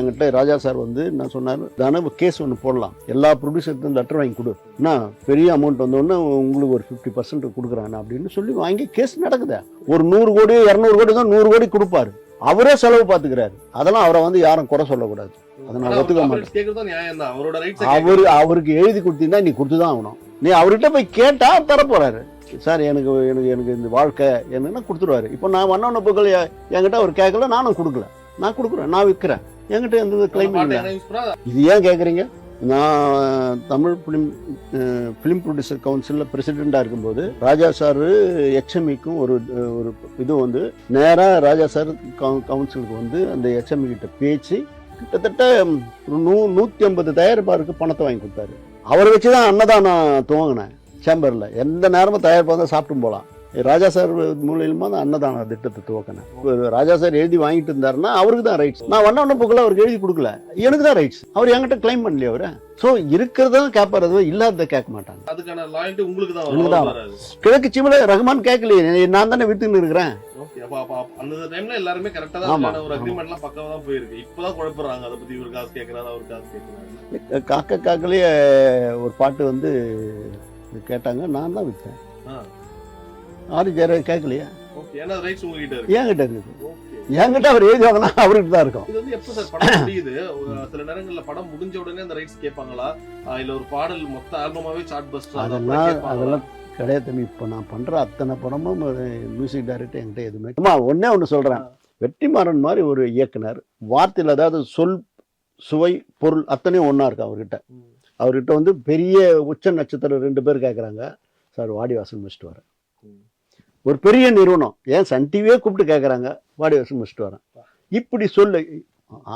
என்கிட்ட ராஜா சார் வந்து என்ன சொன்னார்? தானே கேஸ் ஒன்று போடலாம். எல்லா ப்ரொடியூசர்க்கும் லெட்டர் வாங்கி கொடு. என்ன? பெரிய அமௌண்ட் வந்தோடனே உங்களுக்கு ஒரு ஃபிஃப்டி பர்சன்ட் கொடுக்குறாங்க அப்படின்னு சொல்லி வாங்கி கேஸ் நடக்குதே. ஒரு நூறு கோடி இரநூறு கோடி தான் நூறு கோடி கொடுப்பாரு. அவரே செலவு பார்த்துக்கிறாரு. அதெல்லாம் அவரை வந்து யாரும் குறை சொல்லக்கூடாது. அதை நான் ஒத்துக்க மாட்டேன். அவர் அவருக்கு எழுதி கொடுத்தீங்கன்னா நீ கொடுத்து தான் ஆகணும். நீ அவர்கிட்ட போய் கேட்டா தர போறாரு சார் எனக்கு எனக்கு எனக்கு இந்த வாழ்க்கை என்னன்னா கொடுத்துருவாரு? இப்போ நான் வண்ண புகழ் என்கிட்ட அவர் கேட்கல நானும் கொடுக்கல. நான் கொடுக்குறேன் நான் விற்கிறேன். என்கிட்ட எந்த கிளைம் இல்லை. இது ஏன் கேட்குறீங்க நான் தமிழ் ஃபிலிம் ஃபிலிம் ப்ரொடியூசர் கவுன்சிலில் பிரசிடெண்ட்டாக இருக்கும்போது ராஜா சார் எச்எம்இக்கும் ஒரு ஒரு இது வந்து நேராக ராஜா சார் கவுன்சிலுக்கு வந்து அந்த எச்எம்இ கிட்ட பேச்சு கிட்டத்தட்ட நூ நூற்றி ஐம்பது தயாரிப்பாருக்கு பணத்தை வாங்கி கொடுத்தாரு. அவரை வச்சு தான் அன்னதானம் துவங்கினேன் சேம்பரில். எந்த நேரமும் தயாரிப்பாக இருந்தால் சாப்பிட்டு போகலாம் ராஜா சார் மூலியமாக தான் அன்னதான திட்டத்தை துவக்கினேன். ராஜா சார் எழுதி வாங்கிட்டு இருந்தாருன்னா அவருக்கு தான் ரைட்ஸ் நான் வண்ண வண்ண புக்கில் அவருக்கு எழுதி கொடுக்கல. எனக்கு தான் ரைட்ஸ் அவர் என்கிட்ட கிளைம் பண்ணலையே அவரு. ஸோ இருக்கிறதும் கேட்பாரு அதுவும் இல்லாததை கேட்க மாட்டாங்க. அதுக்கான உங்களுக்கு தான் தான். கிழக்கு சிமில ரஹ்மான் கேட்கலையே. நான் தானே வித்துன்னு இருக்கிறேன். அந்த டைம்ல எல்லாருமே கரெக்டா தான். ஒரு ஆமா. அக்ரிமெண்ட் எல்லாம் பக்கவா தான் போயிருக்கு. இப்பதான் குழப்பறாங்க. அதை பத்தி இவர் காசு கேக்குறாரு அவர் காசு கேக்குறாரு. காக்க காக்கலையே ஒரு பாட்டு வந்து கேட்டாங்க. நான் தான் விற்றேன் கேட்கலையா? என்கிட்ட இருக்குது. ஓகே என்கிட்ட அவர் எழுதி வாங்கினா அவருக்கு தான் இருக்கும். இது வந்து எப்ப சார் படம் முடியுது? ஒரு சில நேரங்கள்ல படம் முடிஞ்ச உடனே அந்த ரைட்ஸ் கேட்பாங்களா? ஆ, இல்ல ஒரு பாடல் மொத்த ஆல்பமாவே சார்ட் பஸ்டர் அதெல்லாம் அதெல்லாம் கிடையாது தம்பி. இப்போ நான் பண்ற அத்தனை படமும் மியூசிக் டைரக்டர் என்கிட்ட எதுவுமே அம்மா ஒன்று சொல்றேன். வெற்றிமாறன் மாதிரி ஒரு இயக்குனர் வார்த்தையில் அதாவது சொல் சுவை பொருள் அத்தனையும் ஒண்ணா இருக்கு அவர்கிட்ட. அவர்கிட்ட வந்து பெரிய உச்ச நட்சத்திரம் ரெண்டு பேர் கேட்குறாங்க. சார் வாடிவாசல் முடிச்சுட்டு வரேன். ஒரு பெரிய நிறுவனம். ஏன்? சன் டிவியே கூப்பிட்டு கேட்குறாங்க வாடிவாசல் முடிச்சுட்டு வரேன். இப்படி சொல்லு.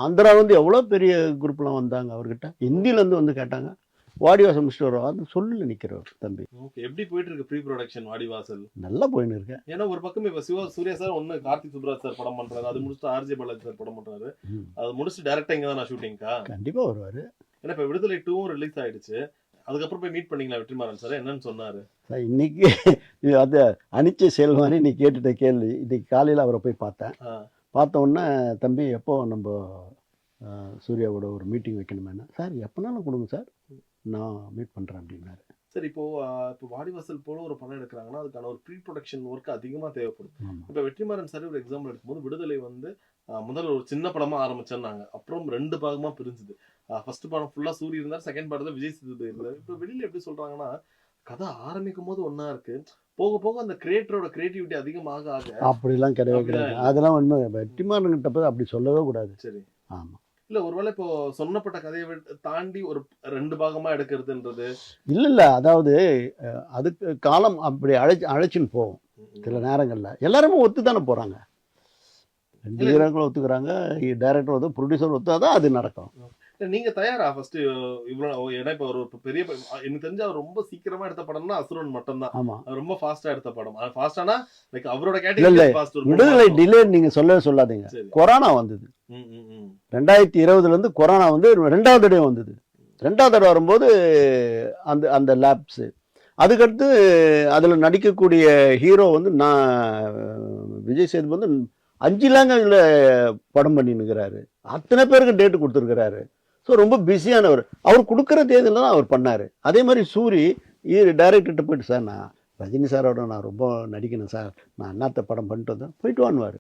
ஆந்திரா வந்து எவ்வளோ பெரிய குரூப்லாம் வந்தாங்க அவர்கிட்ட? ஹிந்திலேருந்து வந்து கேட்டாங்க. வாடிவாசல் முடிச்சுட்டு வரோம் அது சொல்லில் நிற்கிறவர் தம்பி. ஓகே எப்படி போயிட்டு இருக்கு ப்ரீ ப்ரொடக்ஷன் வாடிவாசல் நல்லா போயின்னு இருக்கேன் ஏன்னா ஒரு பக்கம் இப்ப சிவா சூர்யா சார் ஒண்ணு கார்த்திக் சுப்ராஜ் சார் படம் பண்றாரு. அது முடிச்சுட்டு ஆர்ஜே பாலாஜி சார் படம் பண்றாரு. ம். அது முடிச்சுட்டு டேரக்டா இங்க தான் ஷூட்டிங்க்கா கண்டிப்பாக வருவார். ஏன்னா இப்ப விடுதலை டூவும் ரிலீஸ் ஆயிடுச்சு. அதுக்கப்புறம் போய் மீட் பண்ணீங்களா வெற்றிமாறன் சார் என்னன்னு சொன்னாரு. சார் இன்னைக்கு அது அனிச்சை செயல் மாதிரி நீ கேட்டுட்ட கேள்வி. இன்னைக்கு காலையில் அவரை போய் பார்த்தேன். பார்த்த உடனே தம்பி எப்போ நம்ம சூர்யாவோட ஒரு மீட்டிங் வைக்கணுமேனா சார் எப்போனாலும் கொடுங்க சார். நான் மீட் பண்ணுறேன் அப்படின்னாரு. சரி இப்போ இப்போ வாடிவாசல் போல ஒரு படம் எடுக்கிறாங்கன்னா அதுக்கான ஒரு ப்ரீ ப்ரொடக்ஷன் ஒர்க் அதிகமா தேவைப்படும். இப்போ வெற்றிமாறன் சார் ஒரு எக்ஸாம்பிள் எடுக்கும்போது விடுதலை வந்து முதல்ல ஒரு சின்ன படமா ஆரம்பிச்சேன்னாங்க. அப்புறம் ரெண்டு பாகமா பிரிஞ்சுது. ஃபர்ஸ்ட் படம் ஃபுல்லா சூரிய இருந்தார் செகண்ட் படத்துல விஜய் சேதுபதி இருந்தார். இப்போ வெளியில எப்படி சொல்றாங்கன்னா கதை ஆரம்பிக்கும் போது ஒண்ணா இருக்கு. போக போக அந்த கிரியேட்டரோட கிரியேட்டிவிட்டி அதிகமாக ஆக அப்படிலாம் கிடையவே கிடையாது. அதெல்லாம் உண்மை. வெற்றிமாறன்கிட்ட போய் அப்படி சொல்லவே கூடாது. சரி. ஆமாம் இல்ல ஒருவேளை இப்போ சொன்னப்பட்ட கதையை விட்டு தாண்டி ஒரு ரெண்டு பாகமா எடுக்கிறதுன்றது. இல்லை இல்லை. அதாவது அதுக்கு காலம் அப்படி அழைச்சி அழைச்சின்னு போகும். சில நேரங்களில். எல்லாருமே ஒத்து தானே போகிறாங்க ரெண்டு. ஹீரோக்களும் ஒத்துக்கிறாங்க டைரக்டர் ஒத்து ப்ரொடியூசர் ஒத்தாதான் அது நடக்கும். நீங்க தயாரா? ஃபர்ஸ்ட் இவ்வளவு ஏன்னா இப்ப ஒரு பெரிய எனக்கு தெரிஞ்ச அவர் ரொம்ப சீக்கிரமா எடுத்த படம்னா அசுரன் மட்டும்தான். ஆமாம் அவர் ரொம்ப ஃபாஸ்டா எடுத்த படம். ஃபாஸ்டானா லைக் அவரோட. கேட்டகரி விடுதலை. டிலே நீங்கள் சொல்லவே சொல்லாதீங்க. கொரோனா வந்தது. ரெண்டாயிரத்தி இருபதுலேருந்து கொரோனா வந்து ரெண்டாவது தடவை வந்தது. ரெண்டாவது தடவை வரும்போது அந்த அந்த லேப்ஸு அதுக்கடுத்து அதில் நடிக்கக்கூடிய ஹீரோ வந்து நான் விஜய் சேது வந்து அஞ்சு லாங்குவேஜில் படம் பண்ணின்னுக்கிறாரு. அத்தனை பேருக்கு டேட்டு கொடுத்துருக்கிறாரு. ஸோ ரொம்ப பிஸியானவர் அவர் கொடுக்குற தேதியில் தான் அவர் பண்ணார். அதே மாதிரி சூரி டைரக்டர்கிட்ட போயிட்டு சார் நான் ரஜினி சாரோட நான் ரொம்ப நடிக்கணும் சார். நான் அண்ணாத்த படம் பண்ணிட்டு வந்தேன். போயிட்டு வான்னுவார்.